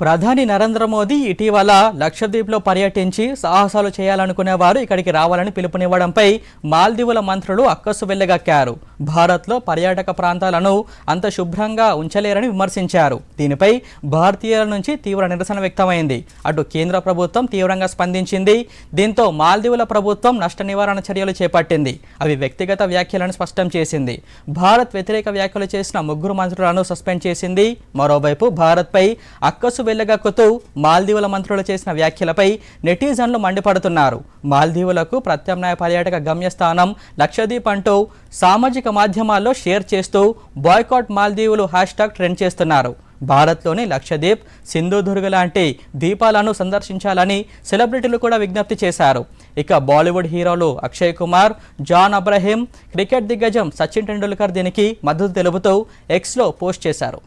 ప్రధాని నరేంద్ర మోదీ ఇటీవల లక్షద్వీప్లో పర్యటించి సాహసాలు చేయాలనుకునేవారు ఇక్కడికి రావాలని పిలుపునివ్వడంపై మాల్దీవుల మంత్రులు అక్కసు వెళ్ళగక్కారు భారత్లో పర్యాటక ప్రాంతాలను అంత శుభ్రంగా ఉంచలేరని విమర్శించారు. దీనిపై భారతీయుల నుంచి తీవ్ర నిరసన వ్యక్తమైంది. అటు కేంద్ర ప్రభుత్వం తీవ్రంగా స్పందించింది. దీంతో మాల్దీవుల ప్రభుత్వం నష్ట నివారణ చర్యలు చేపట్టింది. అవి వ్యక్తిగత వ్యాఖ్యలను స్పష్టం చేసింది. భారత్ వ్యతిరేక వ్యాఖ్యలు చేసిన ముగ్గురు మంత్రులను సస్పెండ్ చేసింది. మరోవైపు భారత్పై అక్కసు వెళ్ళగక్కుతూ మాల్దీవుల మంత్రులు చేసిన వ్యాఖ్యలపై నెటిజన్లు మండిపడుతున్నారు. మాల్దీవులకు ప్రత్యామ్నాయ పర్యాటక గమ్యస్థానం లక్షద్వీప్ అంటూ సామాజిక మాధ్యమాల్లో షేర్ చేస్తూ బాయ్కాట్ మాల్దీవులు హ్యాష్ ట్యాగ్ ట్రెండ్ చేస్తున్నారు. భారత్లోని లక్షద్వీప్ సింధుదుర్గ లాంటి ద్వీపాలను సందర్శించాలని సెలబ్రిటీలు కూడా విజ్ఞప్తి చేశారు. ఇక బాలీవుడ్ హీరోలు అక్షయ్ కుమార్ జాన్ అబ్రహీం క్రికెట్ దిగ్గజం సచిన్ టెండూల్కర్ దీనికి మద్దతు తెలుపుతూ ఎక్స్లో పోస్ట్ చేశారు.